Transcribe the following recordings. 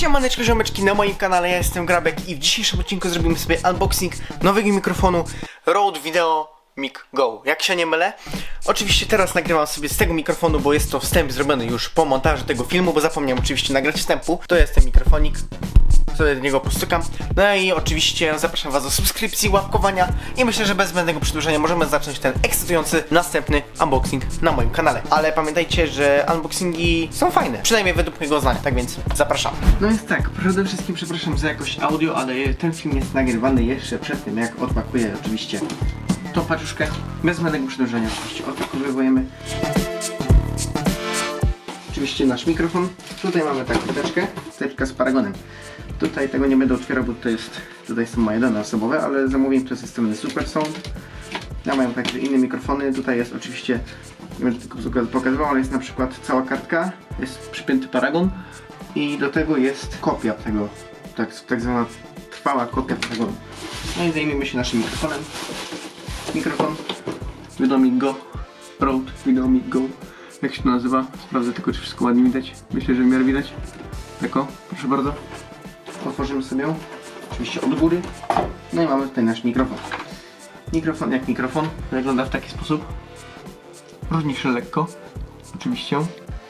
Siemaneczko ziomeczki na moim kanale, ja jestem Grabek i w dzisiejszym odcinku zrobimy sobie unboxing nowego mikrofonu Rode Video Mic Go. Jak się nie mylę, oczywiście teraz nagrywam sobie z tego mikrofonu, bo jest to wstęp zrobiony już po montażu tego filmu, bo zapomniałem oczywiście nagrać wstępu. To jest ten mikrofonik, sobie do niego postukam. No i oczywiście zapraszam Was do subskrypcji, łapkowania i myślę, że bez zbędnego przedłużenia możemy zacząć ten ekscytujący następny unboxing na moim kanale. Ale pamiętajcie, że unboxingi są fajne, przynajmniej według mojego zdania, tak więc zapraszam. No jest tak, przede wszystkim przepraszam za jakość audio, ale ten film jest nagrywany jeszcze przed tym, jak odpakuję oczywiście tą paczuszkę. Bez zbędnego przedłużenia oczywiście odpakowujemy. Oczywiście nasz mikrofon. Tutaj mamy taką teczkę, teczka z paragonem. Tutaj tego nie będę otwierał, bo to jest, tutaj są moje dane osobowe, ale zamówiłem to ze strony Super Sound. Ja mają także inne mikrofony. Tutaj jest oczywiście, nie będę tylko poka- pokazywał, ale jest na przykład cała kartka, jest przypięty paragon i do tego jest kopia tego, tak, tak zwana trwała kopia paragonu. No i zajmiemy się naszym mikrofonem. Mikrofon Videomic Go Rode Videomic Go Jak się to nazywa? Sprawdzę tylko, czy wszystko ładnie widać. Myślę, że w miarę widać. Tak o, proszę bardzo. Otworzymy sobie. Oczywiście od góry. No i mamy tutaj nasz mikrofon. Mikrofon jak mikrofon. Wygląda w taki sposób. Różni się lekko. Oczywiście.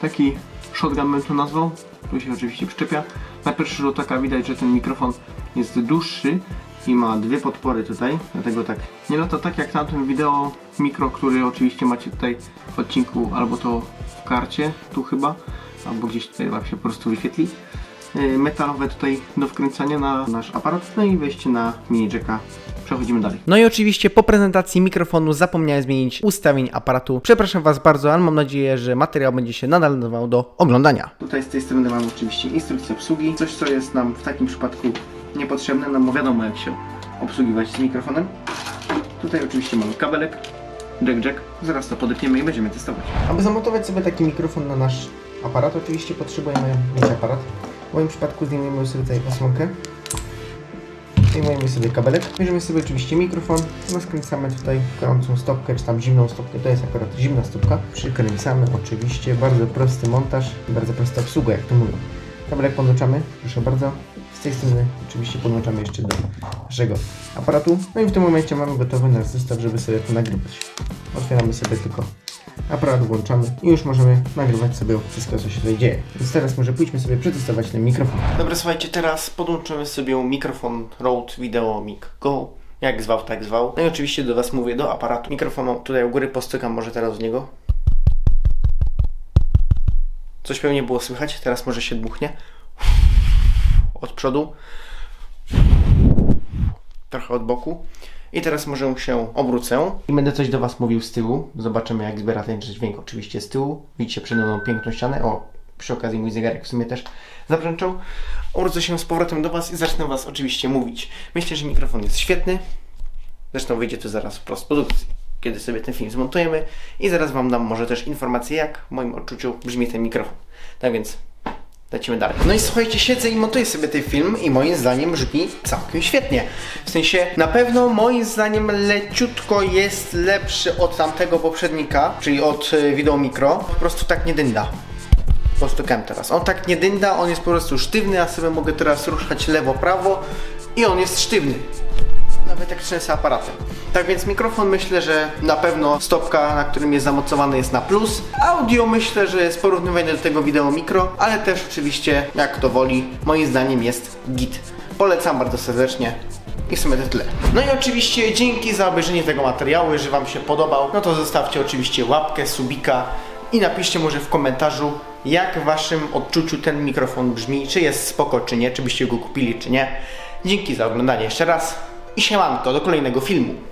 Taki shotgun bym to nazwał. Tu się oczywiście przyczepia. Na pierwszy rzut oka widać, że ten mikrofon jest dłuższy i ma dwie podpory tutaj, dlatego tak nie lata tak jak tamten wideo mikro, który oczywiście macie tutaj w odcinku albo to w karcie, tu chyba, albo gdzieś tutaj wam się po prostu wyświetli. Yy, Metalowe tutaj do wkręcania na nasz aparat, no i wejście na mini jacka. Przechodzimy dalej. No i oczywiście po prezentacji mikrofonu zapomniałem zmienić ustawień aparatu. Przepraszam Was bardzo, ale mam nadzieję, że materiał będzie się nadal nadawał do oglądania. Tutaj z tej strony mamy oczywiście instrukcję obsługi, coś co jest nam w takim przypadku niepotrzebne, no bo wiadomo jak się obsługiwać z mikrofonem. Tutaj oczywiście mamy kabelek, jack jack, zaraz to podepniemy i będziemy testować. Aby zamontować sobie taki mikrofon na nasz aparat, oczywiście potrzebujemy mieć aparat. W moim przypadku zdejmujemy sobie tutaj osłonkę. Zdejmujemy sobie kabelek, bierzemy sobie oczywiście mikrofon, no skręcamy tutaj gorącą stopkę, czy tam zimną stopkę, to jest akurat zimna stopka. Przykręcamy oczywiście, bardzo prosty montaż, bardzo prosta obsługa, jak to mówią. Kabelek podłączamy, proszę bardzo. Z tej strony oczywiście podłączamy jeszcze do naszego aparatu. No i w tym momencie mamy gotowy nasz zestaw, żeby sobie to nagrywać. Otwieramy sobie tylko aparat, włączamy i już możemy nagrywać sobie wszystko, co się tutaj dzieje. Więc teraz może pójdźmy sobie przetestować ten mikrofon. Dobra, słuchajcie, teraz podłączymy sobie mikrofon Rode Video Mic Go. Jak zwał, tak zwał. No i oczywiście do Was mówię, do aparatu. Mikrofonu tutaj u góry postykam może teraz w niego. Coś pewnie było słychać, teraz może się dmuchnie. Od przodu. Trochę od boku. I teraz może się obrócę i będę coś do Was mówił z tyłu. Zobaczymy jak zbiera ten dźwięk oczywiście z tyłu. Widzicie przede mną piękną ścianę. O, przy okazji mój zegarek w sumie też zabrzęczał. Obrócę się z powrotem do Was i zacznę Was oczywiście mówić. Myślę, że mikrofon jest świetny. Zresztą wyjdzie to zaraz w postprodukcji, kiedy sobie ten film zmontujemy i zaraz Wam dam może też informację, jak w moim odczuciu brzmi ten mikrofon. Tak więc lecimy dalej. No i słuchajcie, siedzę i montuję sobie ten film i moim zdaniem brzmi całkiem świetnie. W sensie, na pewno moim zdaniem leciutko jest lepszy od tamtego poprzednika, czyli od Video Micro. Po prostu tak nie dynda. Postukałem teraz. On tak nie dynda, on jest po prostu sztywny, ja sobie mogę teraz ruszać lewo, prawo i on jest sztywny. Nawet jak trzęsę aparatem. Tak więc mikrofon myślę, że na pewno stopka, na którym jest zamocowany jest na plus. Audio myślę, że jest porównywalne do tego wideo mikro, ale też oczywiście jak kto woli, moim zdaniem jest git. Polecam bardzo serdecznie. I w sumie to tyle. No i oczywiście dzięki za obejrzenie tego materiału, jeżeli Wam się podobał, no to zostawcie oczywiście łapkę, subika i napiszcie może w komentarzu, jak w Waszym odczuciu ten mikrofon brzmi, czy jest spoko, czy nie, czy byście go kupili, czy nie. Dzięki za oglądanie jeszcze raz i siemanko do kolejnego filmu.